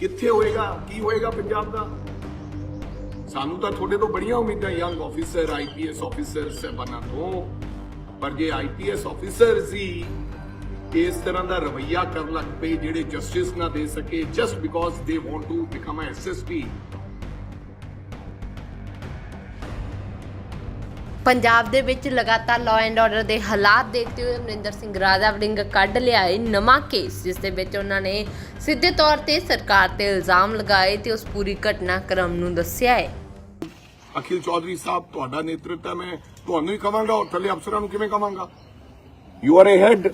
ਕਿੱਥੇ ਹੋਏਗਾ, ਕੀ ਹੋਏਗਾ ਪੰਜਾਬ ਦਾ? ਸਾਨੂੰ ਤਾਂ ਤੁਹਾਡੇ ਤੋਂ ਬੜੀਆਂ ਉਮੀਦਾਂ ਯੰਗ ਆਫੀਸਰ ਆਈਪੀਐਸ ਆਫੀਸਰ ਸਹਿਬਾਨਾਂ ਤੋਂ। ਪਰ ਜੇ ਆਈਪੀਐਸ ਆਫੀਸਰਸ ਹੀ ਇਸ ਤਰ੍ਹਾਂ ਦਾ ਰਵਈਆ ਕਰਨ ਲੱਗ ਪਏ ਜਿਹੜੇ ਜਸਟਿਸ ਨਾ ਦੇ ਸਕੇ just because they want to become a SSP Punjab ਦੇ ਵਿੱਚ ਲਗਾਤਾਰ ਲਾਅ ਐਂਡ ਆਰਡਰ ਦੇ ਹਾਲਾਤ ਦੇਖਦੇ ਹੋਏ ਅਮਰਿੰਦਰ ਸਿੰਘ ਰਾਜਾ ਵੜਿੰਗ ਕੱਢ ਲਿਆਏ ਨਵਾਂ ਕੇਸ, ਜਿਸ ਦੇ ਵਿੱਚ ਉਹਨਾਂ ਨੇ ਸਿੱਧੇ ਤੌਰ ਤੇ ਸਰਕਾਰ ਤੇ ਇਲਜ਼ਾਮ ਲਗਾਏ ਤੇ ਉਸ ਪੂਰੀ ਘਟਨਾਕ੍ਰਮ ਨੂੰ ਦੱਸਿਆ ਹੈ ਅਖਿਲ ਚੌਧਰੀ ਸਾਹਿਬ, ਤੁਹਾਡਾ ਨੇਤਰਤਵ ਮੈਂ ਤੁਹਾਨੂੰ ਹੀ ਕਵਾਂਗਾ ਔਰ ਥੱਲੇ ਅਫਸਰਾਂ ਨੂੰ ਕਿਵੇਂ ਕਵਾਂਗਾ ਯੂ ਆਰ ਅ ਹੈਡ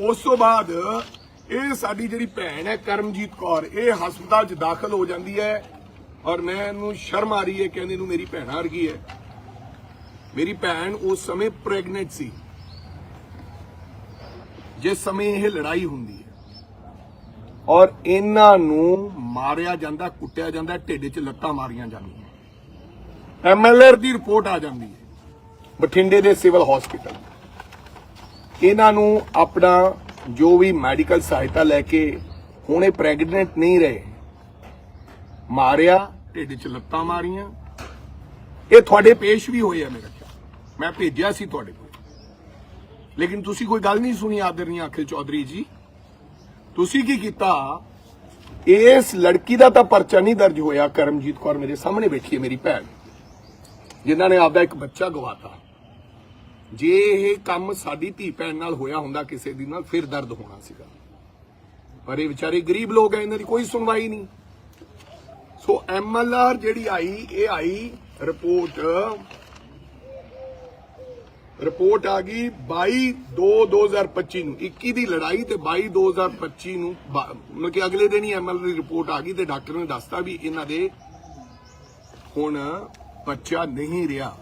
ਉਸ ਤੋਂ ਬਾਅਦ ਇਹ ਸਾਡੀ ਜਿਹੜੀ ਭੈਣ ਹੈ, ਕਰਮਜੀਤ ਕੌਰ, ਇਹ ਹਸਪਤਾਲ 'ਚ ਦਾਖਲ ਹੋ ਜਾਂਦੀ ਹੈ ਔਰ ਮੈਂ ਸ਼ਰਮ ਆ ਰਹੀ ਹੈ, ਕਹਿੰਦੀ ਨੂੰ ਮੇਰੀ ਭੈਣ ਵਰਗੀ ਹੈ। ਮੇਰੀ ਭੈਣ ਉਸ ਸਮੇਂ ਪ੍ਰੈਗਨੈਂਟ ਸੀ। ਜਿਸ ਸਮੇਂ ਇਹ ਲੜਾਈ ਹੁੰਦੀ ਹੈ। ਔਰ ਇਹਨਾਂ ਨੂੰ ਮਾਰਿਆ ਜਾਂਦਾ, ਕੁੱਟਿਆ ਜਾਂਦਾ, ਢਿੱਡ 'ਚ ਲੱਤਾਂ ਮਾਰੀਆਂ ਜਾਂਦੀਆਂ। ਐਮਐਲਆਰ ਦੀ ਰਿਪੋਰਟ ਆ ਜਾਂਦੀ ਹੈ, ਬਠਿੰਡੇ ਦੇ ਸਿਵਲ ਹਸਪੀਟਲ। ਇਹਨਾਂ ਨੂੰ ਆਪਣਾ ਜੋ ਵੀ ਮੈਡੀਕਲ ਸਹਾਇਤਾ ਲੈ ਕੇ ਹੁਣੇ ਪ੍ਰੈਗਨੈਂਟ ਨਹੀਂ ਰਹੇ, ਮਾਰਿਆ, ਢਿੱਡ 'ਚ ਲੱਤਾਂ ਮਾਰੀਆਂ। ਇਹ ਤੁਹਾਡੇ ਪੇਸ਼ ਵੀ ਹੋਏ ਆ ਮੇਰੇ। ਮੈਂ ਭੇਜਿਆ ਸੀ ਤੁਹਾਡੇ ਕੋਲ। ਲੇਕਿਨ ਤੁਸੀਂ ਕੋਈ ਗੱਲ ਨਹੀਂ ਸੁਣੀ ਆਦਰਨੀ ਅਖਿਲ ਚੌਧਰੀ ਜੀ। ਤੁਸੀਂ ਕੀ ਕੀਤਾ? ਇਸ ਲੜਕੀ ਦਾ ਤਾਂ ਪਰਚਾ ਨਹੀਂ ਦਰਜ ਹੋਇਆ। ਕਰਮਜੀਤ ਕੌਰ ਮੇਰੇ ਸਾਹਮਣੇ ਬੈਠੀ ਹੈ, ਮੇਰੀ ਭੈਣ। ਜਿਨ੍ਹਾਂ ਨੇ ਆਪਦਾ ਇੱਕ ਬੱਚਾ ਗਵਾਤਾ। ਜੇ ਇਹ ਕੰਮ ਸਾਡੀ ਧੀ ਭੈਣ ਨਾਲ ਹੋਇਆ ਹੁੰਦਾ, ਕਿਸੇ ਦੀ ਨਾਲ ਫਿਰ ਦਰਦ ਹੋਣਾ ਸੀਗਾ। ਪਰ ਇਹ ਵਿਚਾਰੇ ਗਰੀਬ ਲੋਕ ਐ ਇਹਨਾਂ ਦੀ ਕੋਈ ਸੁਣਵਾਈ ਨਹੀਂ। ਸੋ ਐਮਐਲਆਰ ਜਿਹੜੀ ਆਈ, ਇਹ ਆਈ ਰਿਪੋਰਟ ਰਿਪੋਰਟ ਆ ਗਈ 22 2 2025 ਨੂੰ। 21 ਦੀ ਲੜਾਈ ਤੇ 22 2025 ਨੂੰ ਮਤਲਬ ਕਿ ਅਗਲੇ ਦਿਨ ਹੀ ਐਮਐਲਆਰ ਦੀ ਰਿਪੋਰਟ ਆ ਗਈ ਤੇ ਡਾਕਟਰ ਨੇ ਦੱਸਤਾ ਵੀ ਇਹਨਾਂ ਦੇ ਹੁਣ ਬੱਚਾ ਨਹੀਂ ਰਿਹਾ।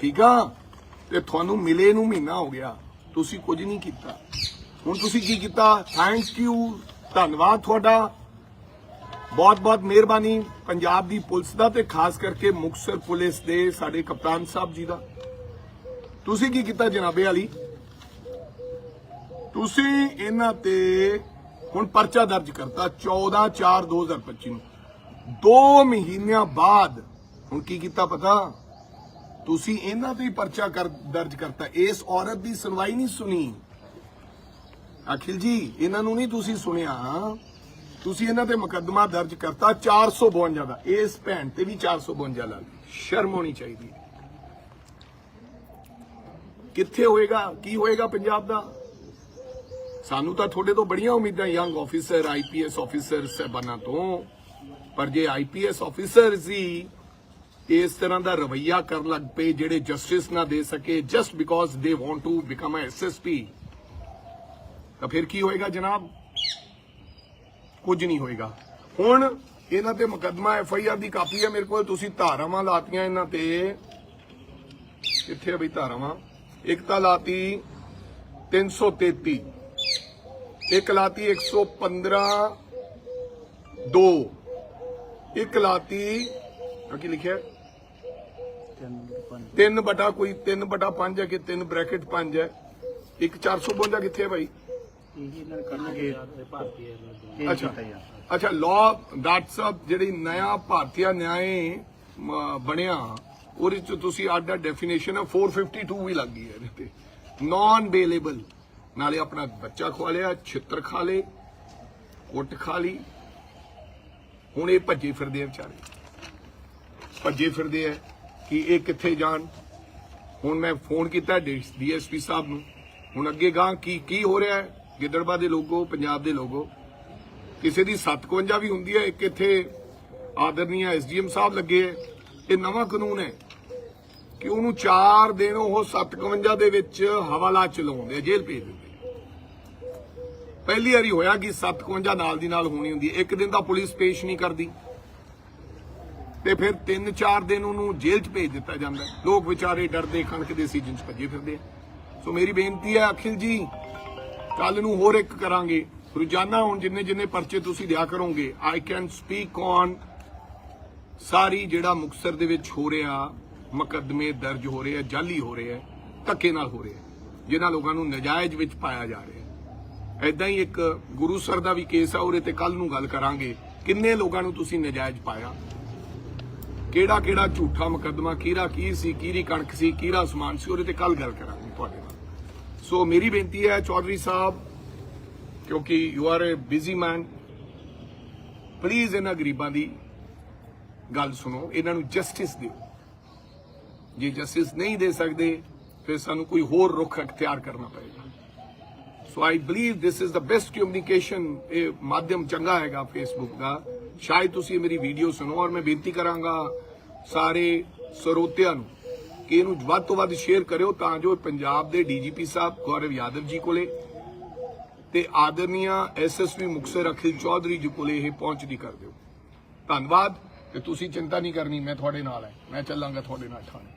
ਠੀਕ ਆ? ਤੇ ਤੁਹਾਨੂੰ ਮਿਲੇ ਨੂੰ ਮਹੀਨਾ ਹੋ ਗਿਆ। ਤੁਸੀਂ ਕੁਝ ਨਹੀਂ ਕੀਤਾ। ਹੁਣ ਤੁਸੀਂ ਕੀ ਕੀਤਾ? ਥੈਂਕ ਯੂ ਧੰਨਵਾਦ ਤੁਹਾਡਾ। ਬਹੁਤ ਬਹੁਤ ਮਿਹਰਬਾਨੀ ਪੰਜਾਬ ਦੀ ਪੁਲਿਸ ਦਾ ਤੇ ਖਾਸ ਕਰਕੇ ਮੁਕਤਸਰ ਪੁਲਿਸ ਦੇ ਸਾਡੇ ਕਪਤਾਨ ਸਾਹਿਬ ਜੀ ਦਾ। ਤੁਸੀਂ ਕੀ ਕੀਤਾ ਜਨਾਬੇ ਵਾਲੀ? ਤੁਸੀਂ ਇਹਨਾਂ ਤੇ ਹੁਣ ਪਰਚਾ ਦਰਜ ਕਰਤਾ 14 4 2025 ਨੂੰ। 2 ਮਹੀਨਿਆਂ ਬਾਅਦ ਹੁਣ ਕੀ ਕੀਤਾ ਪਤਾ? ਤੁਸੀਂ ਇਹਨਾਂ ਤੇ ਹੀ ਪਰਚਾ ਕਰ ਦਰਜ ਕਰਤਾ। ਇਸ ਔਰਤ ਦੀ ਸੁਣਵਾਈ ਨਹੀਂ ਸੁਣੀ। ਅਖਿਲ ਜੀ, ਇਹਨਾਂ ਨੂੰ ਨਹੀਂ ਤੁਸੀਂ ਸੁਣਿਆ। ਤੁਸੀਂ ਇਹਨਾਂ ਤੇ ਮੁਕੱਦਮਾ ਦਰਜ ਕਰਤਾ 452 ਦਾ। ਇਸ ਭੈਣ ਤੇ ਵੀ 452 ਲਾ ਲਈ। ਸ਼ਰਮ ਹੋਣੀ ਚਾਹੀਦੀ ਹੈ। ਕਿੱਥੇ ਹੋਏਗਾ, ਕੀ ਹੋਏਗਾ ਪੰਜਾਬ ਦਾ? ਸਾਨੂੰ ਤਾਂ ਤੁਹਾਡੇ ਤੋਂ ਬੜੀਆਂ ਉਮੀਦਾਂ ਯੰਗ ਆਫੀਸਰ ਆਈਪੀਐਸ ਆਫੀਸਰ ਸਹਿਬਾਨਾਂ ਤੋਂ। ਪਰ ਜੇ ਆਈਪੀਐਸ ਆਫੀਸਰਸ ਹੀ ਇਸ ਤਰ੍ਹਾਂ ਦਾ ਰਵਈਆ ਕਰਨ ਲੱਗ ਪਏ ਜਿਹੜੇ ਜਸਟਿਸ ਨਾ ਦੇ ਸਕੇ just because they want to become a SSP ਤਾਂ ਫਿਰ ਕੀ ਹੋਏਗਾ ਜਨਾਬ? ਕੁਝ ਨਹੀਂ ਹੋਏਗਾ। ਹੁਣ ਇਹਨਾਂ ਤੇ ਮੁਕੱਦਮਾ ਐਫ ਆਈ ਆਰ ਦੀ ਕਾਪੀ ਹੈ ਮੇਰੇ ਕੋਲ, ਤੁਸੀਂ ਧਾਰਾਵਾਂ ਲਾਤੀਆਂ ਇਹਨਾਂ ਤੇ। ਕਿੱਥੇ ਆ ਬਈ ਧਾਰਾਵਾਂ? ਇੱਕ ਤਾਂ ਲਾਤੀ 333 ਇੱਕ ਲਾਤੀ 115 2 ਇੱਕ ਲਾਤੀ ਆ ਕੀ ਲਿਖਿਆ 3 ਬਟਾ ਕੋਈ 3 ਬਟਾ 5 ਹੈ ਕਿ 3 ਬ੍ਰੈਕਟ 5 ਹੈ ਇੱਕ 452 ਕਿੱਥੇ ਹੈ ਭਾਈ ਅੱਛਾ ਅੱਛਾ ਲਾਅ ਡਾਕਟਰ ਸਾਹਿਬ ਜਿਹੜੀ ਨया ਭਾਰਤੀਆ ਨਿਆਏ ਬਣਿਆ ਉਹਦੇ ਚ ਤੁਸੀਂ ਅੱਡ ਅੱਡ ਡੈਫੀਨੇਸ਼ਨ ਹੈ 452 ਵੀ ਲੱਗ ਗਈ ਹੈ ਇਹਦੇ ਤੇ। ਨਾਨ ਬੇਲੇਬਲ ਨਾਲੇ ਆਪਣਾ ਬੱਚਾ ਖਵਾ ਲਿਆ, ਛਿੱਤਰ ਖਾ ਲੇ ਕੁੱਟ ਖਾ ਲਈ। ਹੁਣ ਇਹ ਭੱਜੇ ਫਿਰਦੇ ਆ ਵਿਚਾਰੇ। ਭੱਜੇ ਫਿਰਦੇ ਆ ਕਿ ਇਹ ਕਿੱਥੇ ਜਾਣ। ਹੁਣ ਮੈਂ ਫੋਨ ਕੀਤਾ ਡੀਐਸਪੀ ਸਾਹਿਬ ਨੂੰ। ਹੁਣ ਅੱਗੇ ਗਾਂ ਕੀ ਕੀ ਹੋ ਰਿਹਾ ਹੈ? ਗਿੱਦੜਬਾ ਦੇ ਲੋਗੋ, ਪੰਜਾਬ ਦੇ ਲੋਗੋ। ਕਿਸੇ ਦੀ 57 ਵੀ ਹੁੰਦੀ ਹੈ। ਇੱਕ ਇੱਥੇ ਆਦਰਨੀय ਐਸਡੀਐਮ ਸਾਹਿਬ ਲੱਗੇ ਹੈ। ਇਹ ਨਵਾਂ ਕਾਨੂੰਨ ਹੈ। ਕਿ ਉਹਨੂੰ 4 ਦਿਨ ਉਹ 57 ਦੇ ਵਿੱਚ ਹਵਾਲਾ ਚਲਾਉਂਦੇ, ਜੇਲ੍ਹ ਭੇਜ ਦਿੰਦੇ। ਪਹਿਲੀ ਵਾਰੀ ਹੋਇਆ ਕਿ 57 ਨਾਲ ਦੀ ਨਾਲ ਹੋਣੀ ਹੁੰਦੀ ਇੱਕ ਦਿਨ ਤਾਂ ਪੁਲਿਸ ਪੇਸ਼ ਨਹੀਂ ਕਰਦੀ। ਤੇ ਫਿਰ 3-4 ਦਿਨ ਉਹਨੂੰ ਜੇਲ੍ਹ 'ਚ ਭੇਜ ਦਿੱਤਾ ਜਾਂਦਾ ਲੋਕ ਵਿਚਾਰੇ ਡਰਦੇ ਕਣਕ ਦੇ ਸੀਜ਼ਨ 'ਚ ਭੱਜੇ ਫਿਰਦੇ ਸੋ ਮੇਰੀ ਬੇਨਤੀ ਹੈ, ਅਖਿਲ ਜੀ ਕੱਲ ਨੂੰ ਹੋਰ ਇੱਕ ਕਰਾਂਗੇ। ਰੋਜ਼ਾਨਾ ਹੁਣ ਜਿੰਨੇ ਜਿੰਨੇ ਪਰਚੇ ਤੁਸੀਂ ਦਿਆ ਕਰੋਗੇ ਆਈ ਕੈਨ ਸਪੀਕ ਔਨ ਸਾਰੀ ਜਿਹੜਾ ਮੁਕਸਰ ਦੇ ਵਿੱਚ ਹੋ ਰਿਹਾ। ਮੁਕੱਦਮੇ ਦਰਜ ਹੋ ਰਹੇ ਆ, ਜਾਲੀ ਹੋ ਰਹੇ ਆ, ਧੱਕੇ ਨਾਲ ਹੋ ਰਹੇ ਆ, ਜਿਨ੍ਹਾਂ ਲੋਕਾਂ ਨੂੰ ਨਜਾਇਜ਼ ਵਿੱਚ ਪਾਇਆ ਜਾ ਰਿਹਾ ਐਦਾਂ ਹੀ ਇੱਕ ਗੁਰੂਸਰ ਦਾ ਵੀ ਕੇਸ ਆ, ਉਹਦੇ ਤੇ ਕੱਲ ਨੂੰ ਗੱਲ ਕਰਾਂਗੇ, ਕਿੰਨੇ ਲੋਕਾਂ ਨੂੰ ਤੁਸੀਂ ਨਜਾਇਜ਼ ਪਾਇਆ? ਕਿਹੜਾ ਕਿਹੜਾ ਝੂਠਾ ਮੁਕੱਦਮਾ ਕਿਹੜਾ ਕੀ ਸੀ ਕਿਹੜੀ ਕਣਕ ਸੀ ਕਿਹੜਾ ਸਮਾਨ ਸੀ, ਉਹਦੇ ਤੇ ਕੱਲ ਗੱਲ ਕਰਾਂਗੇ ਤੁਹਾਡੇ ਨਾਲ। ਸੋ ਮੇਰੀ ਬੇਨਤੀ ਹੈ, ਚੌਧਰੀ ਸਾਹਿਬ, ਕਿਉਂਕਿ you are a busy man please ਇਹਨਾਂ ਗਰੀਬਾਂ ਦੀ ਗੱਲ ਸੁਣੋ, ਇਹਨਾਂ ਨੂੰ ਜਸਟਿਸ ਦਿਓ। ਜੇ ਜਸਟਿਸ ਨਹੀਂ ਦੇ ਸਕਦੇ, ਫਿਰ ਸਾਨੂੰ ਕੋਈ ਹੋਰ ਰੁਖ ਅਖਤਿਆਰ ਕਰਨਾ ਪਏਗਾ। So I believe this is the best communication ਇਹ ਮਾਧਿਅਮ ਚੰਗਾ ਹੈਗਾ ਫੇਸਬੁੱਕ ਦਾ। ਸ਼ਾਇਦ ਤੁਸੀਂ ਮੇਰੀ ਵੀਡੀਓ ਸੁਣੋ ਔਰ ਮੈਂ ਬੇਨਤੀ ਕਰਾਂਗਾ ਸਾਰੇ ਸਰੋਤਿਆਂ ਨੂੰ ਕਿ ਇਹਨੂੰ ਵੱਧ ਤੋਂ ਵੱਧ ਸ਼ੇਅਰ ਕਰਿਓ ਤਾਂ ਜੋ ਪੰਜਾਬ ਦੇ ਡੀਜੀਪੀ ਸਾਹਿਬ, ਗੌਰਵ ਯਾਦਵ ਜੀ ਕੋਲੇ ਤੇ ਆਦਰਨੀਆ ਐਸਐਸਪੀ ਮੁਕਸਰ ਅਖਿਲ ਚੌਧਰੀ ਜੀ ਕੋਲੇ ਇਹ ਪਹੁੰਚਦੀ ਕਰ ਦਿਓ। ਧੰਨਵਾਦ। ਤੇ ਤੁਸੀਂ ਚਿੰਤਾ ਨਹੀਂ ਕਰਨੀ, ਮੈਂ ਤੁਹਾਡੇ ਨਾਲ ਹੈ। ਮੈਂ ਚੱਲਾਂਗਾ ਤੁਹਾਡੇ ਨਾਲ ਥਾਣੇ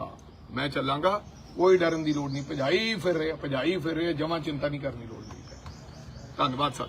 ਹਾਂ, ਮੈਂ ਚੱਲਾਂਗਾ, ਕੋਈ ਡਰਨ ਦੀ ਲੋੜ ਨਹੀਂ। ਭਜਾਈ ਫਿਰ ਰਿਹਾ, ਭਜਾਈ ਫਿਰ ਰਿਹਾ, ਜਮਾ ਚਿੰਤਾ ਨਹੀਂ ਕਰਨੀ ਲੋੜ। ਨਹੀਂ ਧੰਨਵਾਦ ਸਰ।